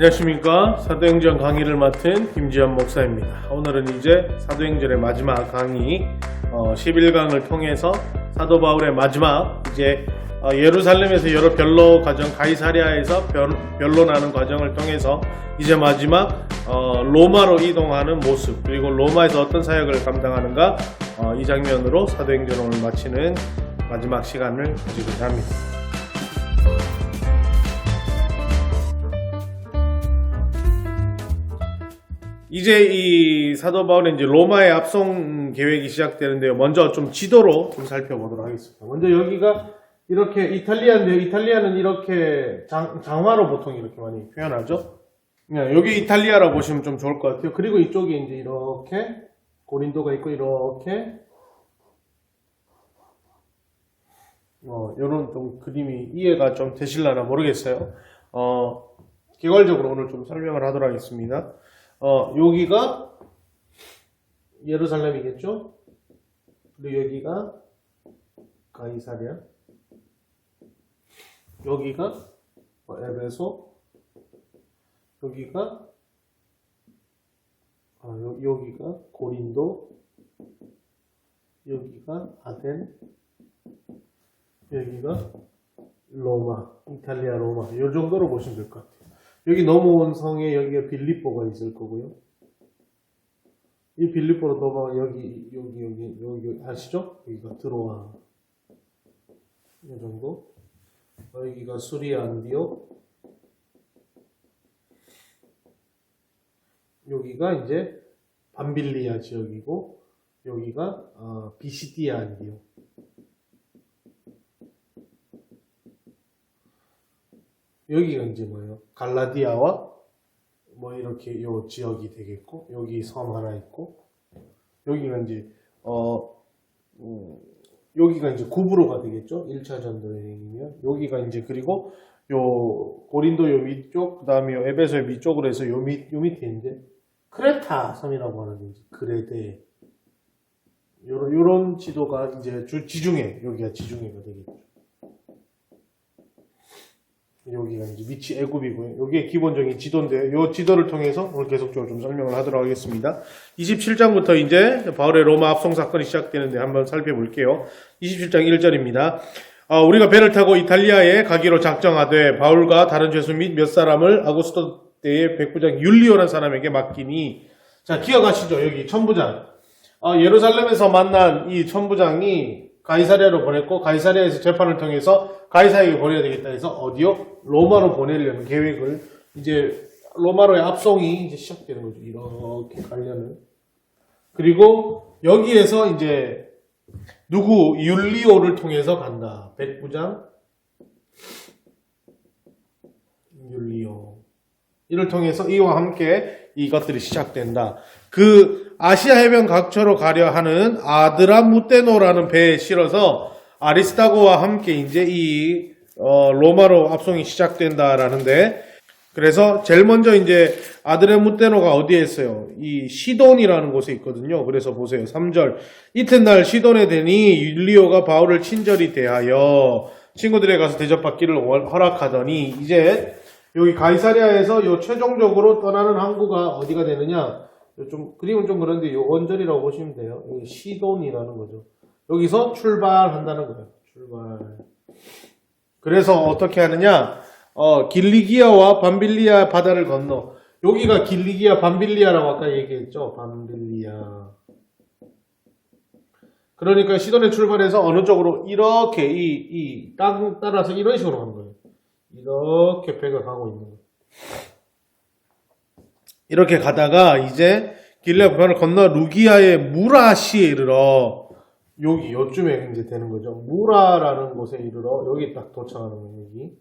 안녕하십니까? 사도행전 강의를 맡은 김지현 목사입니다. 오늘은 이제 사도행전의 마지막 강의 어, 11강을 통해서 사도 바울의 마지막 이제 어, 예루살렘에서 여러 변로 과정 가이사리아에서 변, 변론하는 과정을 통해서 이제 마지막 어, 로마로 이동하는 모습 그리고 로마에서 어떤 사역을 감당하는가 어, 이 장면으로 사도행전을 마치는 마지막 시간을 가지고자 합니다 이제 이 사도 바울의 이제 로마의 압송 계획이 시작되는데요. 먼저 좀 지도로 좀 살펴보도록 하겠습니다. 먼저 여기가 이렇게 이탈리아인데요. 이탈리아는 이렇게 장, 장화로 보통 이렇게 많이 표현하죠. 네, 여기 이탈리아라 보시면 좀 좋을 것 같아요. 그리고 이쪽에 이제 이렇게 고린도가 있고 이렇게 어, 요런 좀 그림이 이해가 좀 되실라나 모르겠어요. 어, 개괄적으로 오늘 좀 설명을 하도록 하겠습니다. 어, 여기가 예루살렘이겠죠? 그리고 여기가 가이사랴. 여기가 어, 에베소. 여기가 아, 여, 여기가 고린도. 여기가 아덴. 여기가 로마, 이탈리아 로마. 요 정도로 보시면 될 것 같아요. 여기 넘어온 성에 여기가 빌립보가 있을 거고요. 이 빌립보로 넘어가 여기 여기 여기 여기 아시죠? 여기가 들어와. 이 정도. 어, 여기가 수리아 안디옥. 여기가 이제 밤빌리아 지역이고 여기가 어, 비시디아 안디옥. 여기가 이제 뭐예요? 갈라디아와 뭐 이렇게 요 지역이 되겠고 여기 섬 하나 있고 여기가 이제 어 음, 여기가 이제 구브로가 되겠죠? 1차 전도 여행이면 여기가 이제 그리고 요 고린도 요 위쪽 그다음에 요 에베소의 위쪽으로 해서 요, 밑, 요 밑에 이제 크레타 섬이라고 하는 이제 그레데 요런 요런 지도가 이제 주, 지중해 여기가 지중해가 되겠죠. 여기가 이제 위치 애굽이고요. 여기에 기본적인 지도인데요. 이 지도를 통해서 오늘 계속적으로 좀 설명을 하도록 하겠습니다. 27장부터 이제 바울의 로마 압송 사건이 시작되는데 한번 살펴볼게요. 27장 1절입니다. 아, 우리가 배를 타고 이탈리아에 가기로 작정하되 바울과 다른 죄수 및 몇 사람을 아구스토 때의 백부장 율리오라는 사람에게 맡기니 자 기억하시죠? 여기 천부장 아, 예루살렘에서 만난 이 천부장이 가이사리아로 보냈고 가이사리아에서 재판을 통해서 가이사에게 보내야 되겠다 해서 어디요? 로마로 보내려는 계획을 이제 로마로의 압송이 이제 시작되는 거죠. 이렇게 가려는. 그리고 여기에서 이제 누구 율리오를 통해서 간다. 백부장 율리오. 이를 통해서 이와 함께 이것들이 시작된다. 그 아시아 해변 각처로 가려 하는 아드라무테노라는 배에 실어서 아리스타고와 함께 이제 이 어, 로마로 압송이 시작된다라는데 그래서 제일 먼저 이제 아드레무테노가 어디에 있어요? 이 시돈이라는 곳에 있거든요. 그래서 보세요. 3절. 이튿날 시돈에 되니 율리오가 바울을 친절히 대하여 친구들에 가서 대접받기를 원- 허락하더니 이제 여기 가이사리아에서 요 최종적으로 떠나는 항구가 어디가 되느냐? 요좀 그림은 좀 그런데 요 원절이라고 보시면 돼요. 여기 시돈이라는 거죠. 여기서 출발한다는 거예요. 출발. 그래서 어떻게 하느냐? 어, 길리기아와 밤빌리아 바다를 건너. 여기가 길리기아, 밤빌리아라고 아까 얘기했죠. 밤빌리아. 그러니까 시돈에 출발해서 어느 쪽으로 이렇게 이, 이, 땅 따라서 이런 식으로 가는 거예요. 이렇게 배가 가고 있는 거예요. 이렇게 가다가 이제 길레 바다를 건너 루기아의 무라시에 이르러 여기 요쯤에 이제 되는 거죠. 무라라는 곳에 이르러 여기 딱 도착하는 거예요. 여기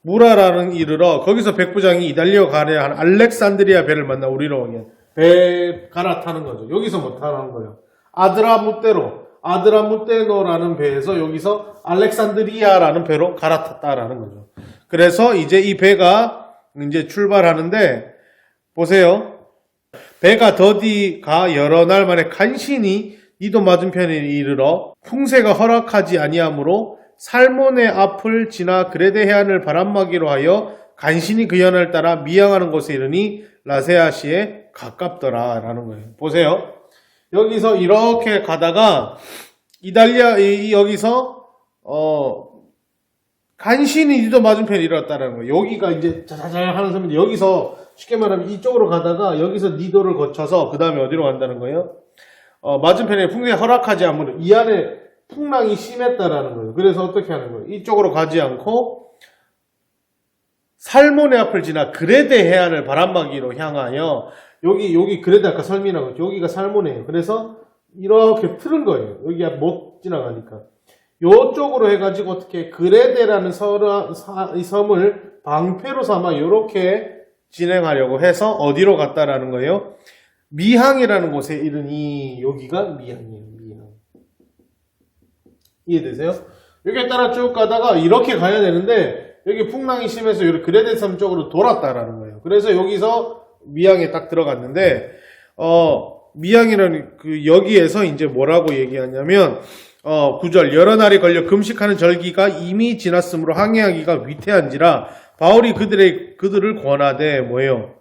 무라라는 이르러 거기서 백부장이 이달리아 가려 한 알렉산드리아 배를 만나 우리로 오게 배 갈아타는 거죠. 여기서 못 타는 거예요. 아드라무테로 아드라무테노라는 배에서 여기서 알렉산드리아라는 배로 갈아탔다라는 거죠. 그래서 이제 이 배가 이제 출발하는데 보세요. 배가 더디 가 여러 날 만에 간신히 이도 맞은편에 이르러 풍세가 허락하지 아니하므로 살몬의 앞을 지나 그레데 해안을 바람막이로 하여 간신히 그 연을 따라 미양하는 곳에 이르니 라세아시에 가깝더라 라는 거예요. 보세요. 여기서 이렇게 가다가 이달리아 여기서 어 간신히 니도 맞은편에 이르렀다라는 거예요. 여기가 이제 자자자 하는 섬인데 여기서 쉽게 말하면 이쪽으로 가다가 여기서 니도를 거쳐서 그 다음에 어디로 간다는 거예요? 어, 맞은편에 풍랑이 허락하지 않으면 이 안에 풍랑이 심했다라는 거예요. 그래서 어떻게 하는 거예요? 이쪽으로 가지 않고 살몬의 앞을 지나 그레데 해안을 바람막이로 향하여 여기 여기 그레데 아까 설명한 거죠. 여기가 살몬이에요. 그래서 이렇게 틀은 거예요. 여기가 못 지나가니까. 요쪽으로 해가지고 어떻게 그레데라는 섬을 방패로 삼아 이렇게 진행하려고 해서 어디로 갔다라는 거예요? 미항이라는 곳에 이르니 여기가 미항이에요. 미항. 이해되세요? 여기에 따라 쭉 가다가 이렇게 가야 되는데 여기 풍랑이 심해서 여기 그레데 섬 쪽으로 돌았다라는 거예요. 그래서 여기서 미항에 딱 들어갔는데 어 미항이라는 그 여기에서 이제 뭐라고 얘기하냐면 어 9절 여러 날이 걸려 금식하는 절기가 이미 지났으므로 항해하기가 위태한지라 바울이 그들의 그들을 권하되 뭐예요?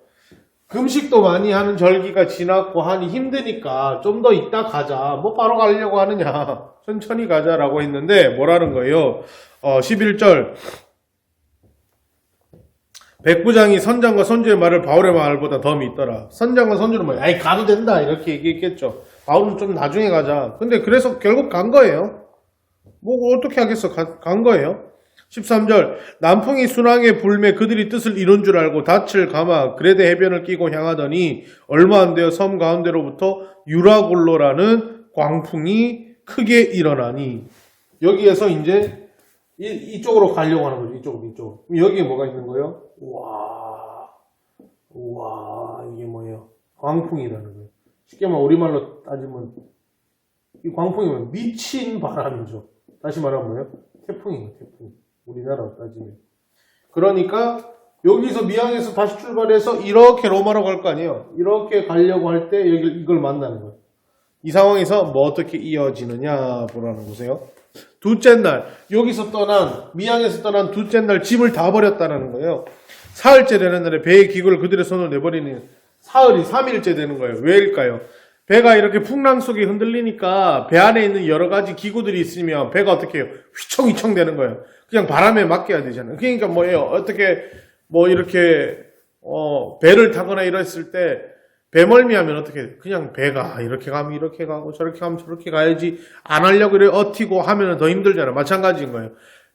금식도 많이 하는 절기가 지났고 하니 힘드니까 좀더 이따 가자. 뭐 바로 가려고 하느냐. 천천히 가자라고 했는데 뭐라는 거예요? 어 11절 백부장이 선장과 선주의 말을 바울의 말보다 더 믿더라. 선장과 선주는 뭐, 아이, 가도 된다. 이렇게 얘기했겠죠. 바울은 좀 나중에 가자. 근데 그래서 결국 간 거예요. 뭐, 어떻게 하겠어. 가- 간 거예요. 13절. 남풍이 순항에 불매 그들이 뜻을 이룬 줄 알고 닻을 감아 그레데 해변을 끼고 향하더니 얼마 안 되어 섬 가운데로부터 유라골로라는 광풍이 크게 일어나니 여기에서 이제 이, 이쪽으로 가려고 하는 거죠. 이쪽으로. 그럼 여기에 뭐가 있는 거예요? 우와. 우와, 이게 뭐예요? 광풍이라는 거예요. 쉽게 말하면 우리말로 따지면, 이 광풍이면 미친 바람이죠. 다시 말하면 뭐예요? 태풍이에요, 태풍. 우리나라로 따지면. 그러니까, 여기서 미항에서 다시 출발해서 이렇게 로마로 갈 거 아니에요? 이렇게 가려고 할 때 이걸 만나는 거예요. 이 상황에서 뭐 어떻게 이어지느냐 보라는 거세요. 둘째 날 여기서 떠난 미양에서 떠난 둘째 날 짐을 다 버렸다는 거예요. 사흘째 되는 날에 배의 기구를 그들의 손으로 내버리는 사흘이 3일째 되는 거예요. 왜일까요? 배가 이렇게 풍랑 속에 흔들리니까 배 안에 있는 여러 가지 기구들이 있으면 배가 어떻게 해요? 휘청휘청 되는 거예요. 그냥 바람에 맡겨야 되잖아요. 그러니까 뭐예요? 어떻게 뭐 이렇게 어, 배를 타거나 이랬을 때 배멀미 하면 어떻게 돼? 그냥 배가 이렇게 가면 이렇게 가고 저렇게 가면 저렇게 가야지 안 하려고 그래 어티고 하면 더 힘들잖아요. 마찬가지인 거예요.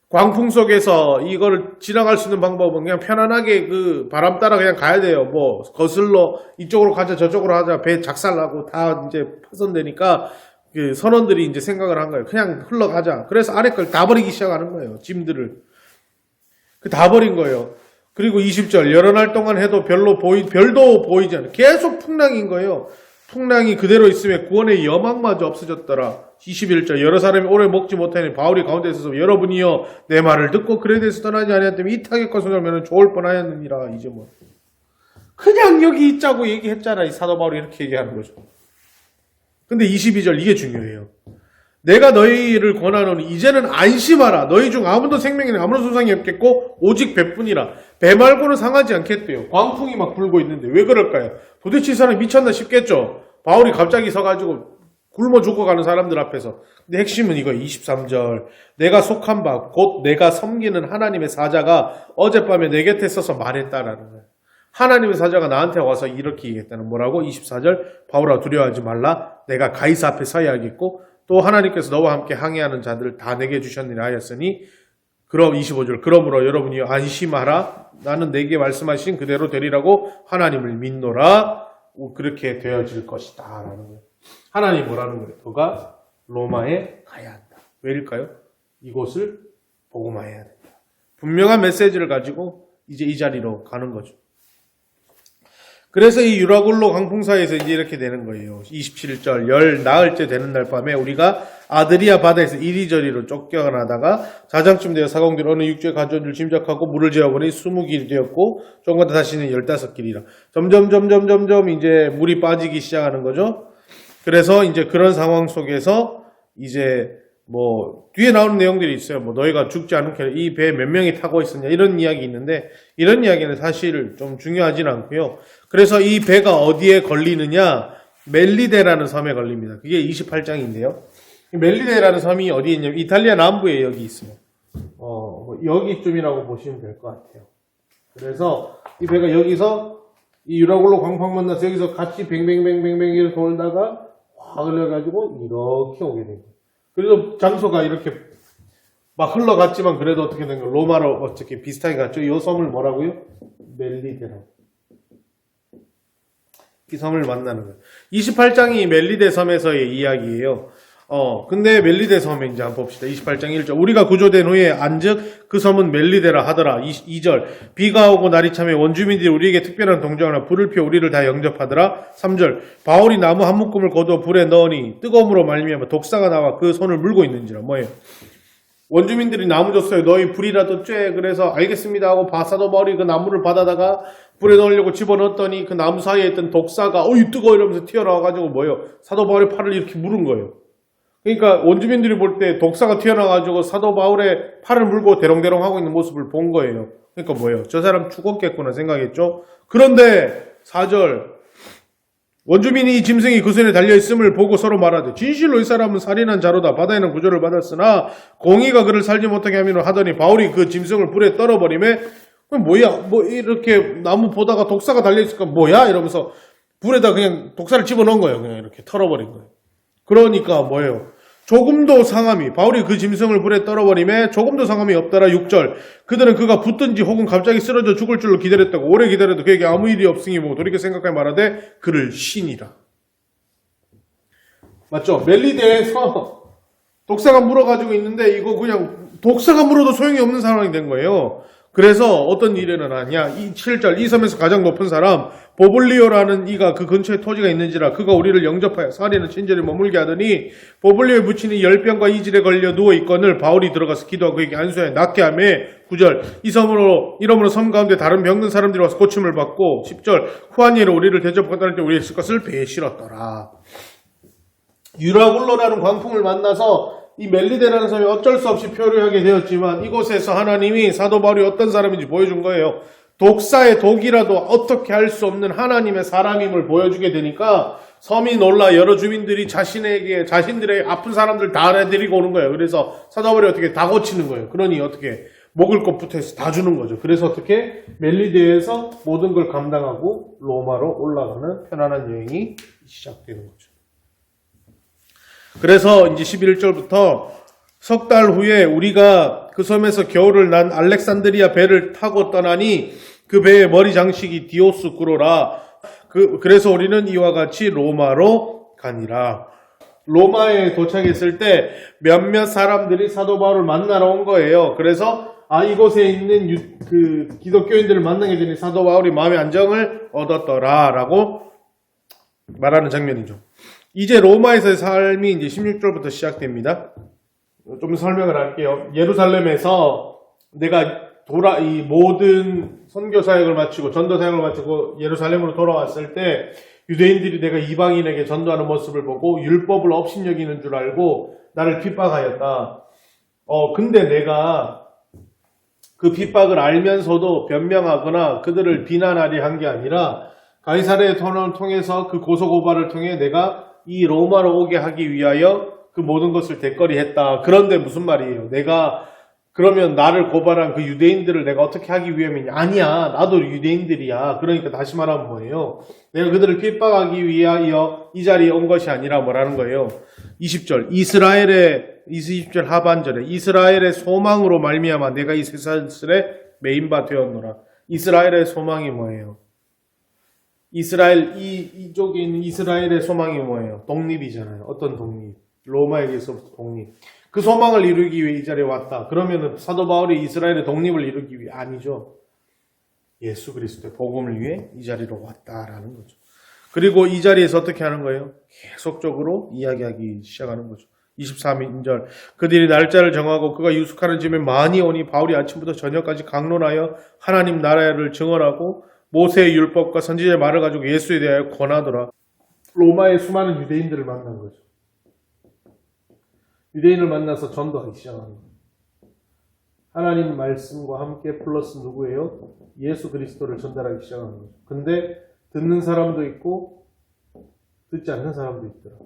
광풍 속에서 이거를 지나갈 수 있는 방법은 그냥 편안하게 그 바람 따라 그냥 가야 돼요. 뭐 거슬러 이쪽으로 가자 저쪽으로 하자 배 작살나고 다 이제 파손되니까 그 선원들이 이제 생각을 한 거예요. 그냥 흘러가자. 그래서 아래 걸 다 버리기 시작하는 거예요. 짐들을. 그 다 버린 거예요. 그리고 20절 여러 날 동안 해도 별로 보이 별도 보이지 않아. 계속 풍랑인 거예요. 풍랑이 그대로 있음에 구원의 여망마저 없어졌더라. 21절 여러 사람이 오래 먹지 못하니 바울이 가운데 있어서 여러분이여 내 말을 듣고 그에 대해서 떠나지 아니하다면 이 타격과 소멸면은 좋을 뻔하였느니라 이제 뭐 그냥 여기 있자고 얘기했잖아 이 사도 바울이 이렇게 얘기하는 거죠. 근데 22절 이게 중요해요. 내가 너희를 권하노니 이제는 안심하라. 너희 중 아무도 생명에는 아무런 손상이 없겠고 오직 배뿐이라. 배 말고는 상하지 않겠대요. 광풍이 막 불고 있는데 왜 그럴까요? 도대체 이 사람 미쳤나 싶겠죠. 바울이 갑자기 서가지고 굶어 죽어가는 사람들 앞에서. 근데 핵심은 이거 23절. 내가 속한 바 곧 내가 섬기는 하나님의 사자가 어젯밤에 내 곁에 서서 말했다라는 거예요. 하나님의 사자가 나한테 와서 이렇게 얘기했다는 뭐라고? 24절 바울아 두려워하지 말라. 내가 가이사 앞에 서야겠고 또 하나님께서 너와 함께 항해하는 자들을 다 내게 주셨느라 하였으니 그럼 25절 그러므로 여러분이 안심하라 나는 내게 말씀하신 그대로 되리라고 하나님을 믿노라 그렇게 되어질 것이다 라는 거예요. 하나님 뭐라는 거예요? 너가 로마에 가야 한다. 왜일까요? 이곳을 복음화해야 된다. 분명한 메시지를 가지고 이제 이 자리로 가는 거죠. 그래서 이 유라굴로 강풍사에서 이제 이렇게 되는 거예요. 27절, 열 나흘째 되는 날 밤에 우리가 아드리아 바다에서 이리저리로 쫓겨나다가 자장쯤 되어 사공들 어느 육지에 가져온 줄 짐작하고 물을 재어보니 20길이 되었고 조금 더 다시는 15길이라. 점점, 점점, 점점 이제 물이 빠지기 시작하는 거죠. 그래서 이제 그런 상황 속에서 이제 뭐 뒤에 나오는 내용들이 있어요. 뭐 너희가 죽지 않게 이 배에 몇 명이 타고 있었냐 이런 이야기 있는데 이런 이야기는 사실 좀 중요하진 않고요. 그래서 이 배가 어디에 걸리느냐 멜리데라는 섬에 걸립니다. 그게 28장인데요. 멜리데라는 섬이 어디에 있냐면 이탈리아 남부에 여기 있어요. 어, 뭐 여기쯤이라고 보시면 될 것 같아요. 그래서 이 배가 여기서 이 유라굴로 광풍 만나서 여기서 같이 뱅뱅뱅뱅뱅 이렇게 돌다가 확 흘러가지고 이렇게 오게 된 거예요. 그래도 장소가 이렇게 막 흘러갔지만 그래도 어떻게 된 거예요? 로마로 어떻게 비슷하게 갔죠? 이 섬을 뭐라고요? 멜리데라고. 이 섬을 만나는 거예요. 28장이 멜리데 섬에서의 이야기예요. 어, 근데 멜리데 섬에 이제 한번 봅시다. 28장 1절. 우리가 구조된 후에 안즉 그 섬은 멜리데라 하더라. 2, 절 비가 오고 날이 참에 원주민들이 우리에게 특별한 동정하나 불을 피워 우리를 다 영접하더라. 3절. 바울이 나무 한 묶음을 거두어 불에 넣으니 뜨거움으로 말미암아 독사가 나와 그 손을 물고 있는지라. 뭐예요? 원주민들이 나무 줬어요. 너희 불이라도 쬐. 그래서 알겠습니다 하고 바사도 머리 그 나무를 받아다가 불에 넣으려고 집어넣었더니 그 나무 사이에 있던 독사가 어이 뜨거 이러면서 튀어나와가지고 뭐예요? 사도 바울의 팔을 이렇게 물은 거예요. 그러니까 원주민들이 볼 때 독사가 튀어나와가지고 사도 바울의 팔을 물고 대롱대롱 하고 있는 모습을 본 거예요. 그러니까 뭐예요? 저 사람 죽었겠구나 생각했죠. 그런데 4절 원주민이 이 짐승이 그 손에 달려있음을 보고 서로 말하되 진실로 이 사람은 살인한 자로다. 바다에는 구조를 받았으나 공의가 그를 살지 못하게 하미로 하더니 바울이 그 짐승을 불에 떨어버림에 그럼 뭐야? 뭐 이렇게 나무 보다가 독사가 달려있으니까? 뭐야? 이러면서 불에다 그냥 독사를 집어넣은 거예요. 그냥 이렇게 털어버린 거예요. 그러니까 뭐예요 조금도 상함이 바울이 그 짐승을 불에 떨어버림에 조금도 상함이 없더라 6절 그들은 그가 붙든지 혹은 갑자기 쓰러져 죽을 줄로 기다렸다고 오래 기다려도 그에게 아무 일이 없으니 뭐 돌이켜 생각하여 말하되 그를 신이라 맞죠? 멜리데에서 독사가 물어가지고 있는데 이거 그냥 독사가 물어도 소용이 없는 상황이 된 거예요. 그래서 어떤 일이 일어나냐? 이 7절 이 섬에서 가장 높은 사람 보블리오라는 이가 그 근처에 토지가 있는지라 그가 우리를 영접하여 살인은 친절히 머물게 하더니 보블리오의 부친이 열병과 이질에 걸려 누워 있거늘 바울이 들어가서 기도하고 그에게 안수하여 낫게 하며 9절 이 섬으로 이러므로 섬 가운데 다른 병든 사람들이 와서 고침을 받고 10절 후한예로 우리를 대접하다는 때 우리의 있을 것을 배에 실었더라. 유라굴로라는 광풍을 만나서 이 멜리데라는 섬이 어쩔 수 없이 표류하게 되었지만 이곳에서 하나님이 사도 바울이 어떤 사람인지 보여준 거예요. 독사의 독이라도 어떻게 할 수 없는 하나님의 사람임을 보여주게 되니까 섬이 놀라 여러 주민들이 자신에게 자신들의 아픈 사람들 다 내드리고 오는 거예요. 그래서 사도 바울이 어떻게 다 고치는 거예요. 그러니 어떻게 먹을 것부터 해서 다 주는 거죠. 그래서 어떻게 멜리데에서 모든 걸 감당하고 로마로 올라가는 편안한 여행이 시작되는 거죠. 그래서 이제 11절부터 석 달 후에 우리가 그 섬에서 겨울을 난 알렉산드리아 배를 타고 떠나니 그 배의 머리 장식이 디오스 구로라. 그, 그래서 우리는 이와 같이 로마로 가니라. 로마에 도착했을 때 몇몇 사람들이 사도 바울을 만나러 온 거예요. 그래서 아 이곳에 있는 유, 그 기독교인들을 만나게 되니 사도 바울이 마음의 안정을 얻었더라라고 말하는 장면이죠. 이제 로마에서의 삶이 이제 16절부터 시작됩니다. 좀 설명을 할게요. 예루살렘에서 내가 돌아, 이 모든 선교 사역을 마치고 전도 사역을 마치고 예루살렘으로 돌아왔을 때 유대인들이 내가 이방인에게 전도하는 모습을 보고 율법을 업신여기는 줄 알고 나를 핍박하였다. 어, 근데 내가 그 핍박을 알면서도 변명하거나 그들을 비난하려 한게 아니라 가이사르의 턴을 통해서 그 고소 고발을 통해 내가 이 로마로 오게 하기 위하여 그 모든 것을 대거리 했다. 그런데 무슨 말이에요? 내가 그러면 나를 고발한 그 유대인들을 내가 어떻게 하기 위함이냐? 아니야. 나도 유대인들이야. 그러니까 다시 말하면 뭐예요? 내가 그들을 핍박하기 위하여 이 자리에 온 것이 아니라 뭐라는 거예요? 20절. 이스라엘의 20절 하반절에 이스라엘의 소망으로 말미암아 내가 이 세상에 메인바 되었노라. 이스라엘의 소망이 뭐예요? 이스라엘 이 이쪽에 있는 이스라엘의 소망이 뭐예요? 독립이잖아요. 어떤 독립? 로마에게서부터 독립. 그 소망을 이루기 위해 이 자리에 왔다. 그러면은 사도 바울이 이스라엘의 독립을 이루기 위해 아니죠. 예수 그리스도의 복음을 위해 이 자리로 왔다라는 거죠. 그리고 이 자리에서 어떻게 하는 거예요? 계속적으로 이야기하기 시작하는 거죠. 23절 그들이 날짜를 정하고 그가 유숙하는 집에 많이 오니 바울이 아침부터 저녁까지 강론하여 하나님 나라를 증언하고 모세의 율법과 선지자의 말을 가지고 예수에 대하여 권하더라. 로마의 수많은 유대인들을 만난 거죠. 유대인을 만나서 전도하기 시작합니다. 하나님 말씀과 함께 플러스 누구예요? 예수 그리스도를 전달하기 시작하는 거죠. 근데 듣는 사람도 있고 듣지 않는 사람도 있더라.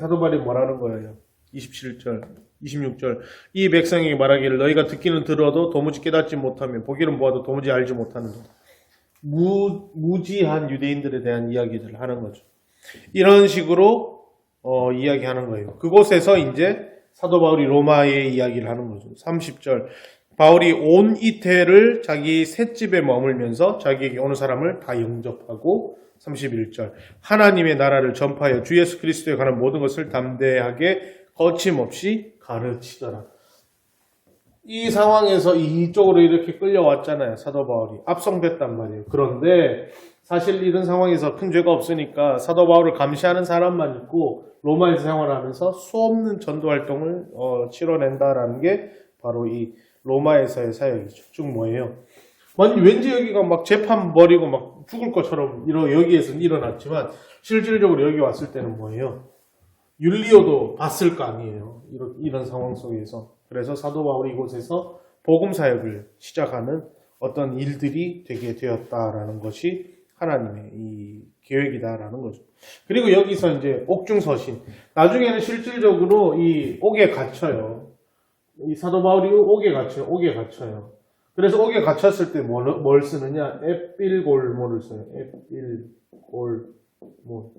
사도 바울이 뭐라는 거예요? 27절, 26절. 이 백성에게 말하기를 너희가 듣기는 들어도 도무지 깨닫지 못하며 보기는 보아도 도무지 알지 못하는다. 무, 무지한 유대인들에 대한 이야기들을 하는 거죠. 이런 식으로 어, 이야기하는 거예요. 그곳에서 이제 사도 바울이 로마의 이야기를 하는 거죠. 30절. 바울이 온 이태를 자기 셋집에 머물면서 자기에게 오는 사람을 다 영접하고 31절. 하나님의 나라를 전파하여 주 예수 그리스도에 관한 모든 것을 담대하게 거침없이 가르치더라. 이 상황에서 이쪽으로 이렇게 끌려왔잖아요. 사도 바울이. 압송됐단 말이에요. 그런데 사실 이런 상황에서 큰 죄가 없으니까 사도 바울을 감시하는 사람만 있고 로마에서 생활하면서 수없는 전도 활동을 어, 치러낸다라는 게 바로 이 로마에서의 사역이죠. 즉 뭐예요? 완- 왠지 여기가 막 재판 벌이고 막 죽을 것처럼 이러 여기에서는 일어났지만 실질적으로 여기 왔을 때는 뭐예요? 율리오도 봤을 거 아니에요. 이런, 이런 상황 속에서. 그래서 사도 바울이 이곳에서 복음 사역을 시작하는 어떤 일들이 되게 되었다라는 것이 하나님의 이 계획이다라는 거죠. 그리고 여기서 이제 옥중서신. 나중에는 실질적으로 이 옥에 갇혀요. 이 사도 바울이 옥에 갇혀요. 옥에 갇혀요. 그래서 옥에 갇혔을 때 뭘, 뭘 쓰느냐? 에필골모를 써요. 에필골모.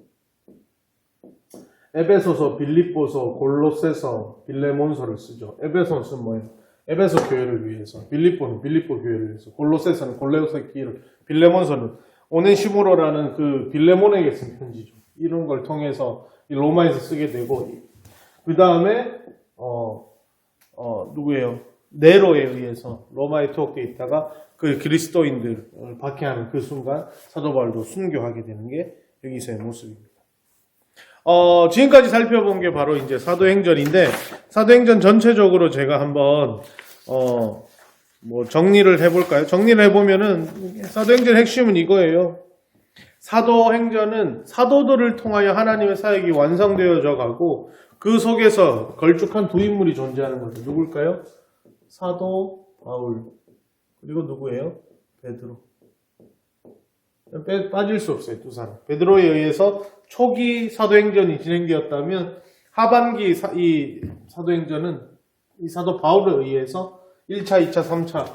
에베소서, 빌립보서, 골로새서, 빌레몬서를 쓰죠. 에베소는 뭐예요? 에베소 교회를 위해서, 빌립보는 빌립보 교회를 위해서, 골로새서는 골로새 교회를, 빌레몬서는 오네시모로라는 그 빌레몬에게 쓴 편지죠. 이런 걸 통해서 이 로마에서 쓰게 되고, 그 다음에 어, 어, 누구예요? 네로에 의해서 로마에 투옥되어 있다가 그 그리스도인들을 박해하는 그 순간 사도 바울도 순교하게 되는 게 여기서의 모습입니다. 어, 지금까지 살펴본 게 바로 이제 사도행전인데, 사도행전 전체적으로 제가 한번, 어, 뭐 정리를 해볼까요? 정리를 해보면은, 사도행전 핵심은 이거예요. 사도행전은 사도들을 통하여 하나님의 사역이 완성되어져 가고, 그 속에서 걸쭉한 두 인물이 존재하는 거죠. 누굴까요? 사도 바울. 그리고 누구예요? 베드로. 빼- 빠질 수 없어요, 두 사람. 베드로에 의해서 초기 사도행전이 진행되었다면 하반기 사- 이 사도행전은 이 사도 바울에 의해서 1차, 2차, 3차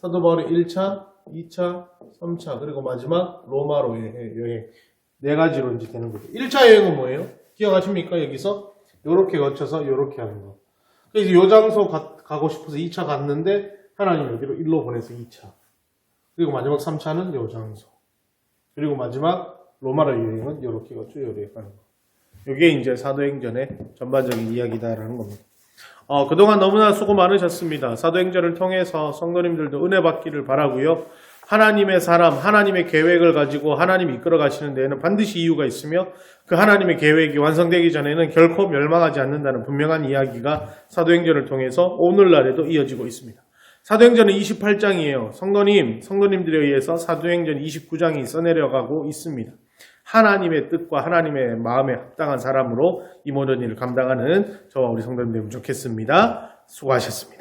사도 바울의 1차, 2차, 3차 그리고 마지막 로마로의 여행 네 가지로 이제 되는 거죠. 1차 여행은 뭐예요? 기억하십니까? 여기서 요렇게 거쳐서 요렇게 하는 거. 그래서 요 장소 가, 가고 싶어서 2차 갔는데 하나님 여기로 일로 보내서 2차. 그리고 마지막 3차는 요 장소. 그리고 마지막 로마로 여행은 이렇게 거쳐 요렇게 가는 거. 이게 이제 사도행전의 전반적인 이야기다라는 겁니다. 어, 그동안 너무나 수고 많으셨습니다. 사도행전을 통해서 성도님들도 은혜 받기를 바라고요. 하나님의 사람, 하나님의 계획을 가지고 하나님이 이끌어 가시는 데에는 반드시 이유가 있으며 그 하나님의 계획이 완성되기 전에는 결코 멸망하지 않는다는 분명한 이야기가 사도행전을 통해서 오늘날에도 이어지고 있습니다. 사도행전은 28장이에요. 성도님, 성도님들에 의해서 사도행전 29장이 써내려가고 있습니다. 하나님의 뜻과 하나님의 마음에 합당한 사람으로 임원전 일을 감당하는 저와 우리 성도님 되면 좋겠습니다. 수고하셨습니다.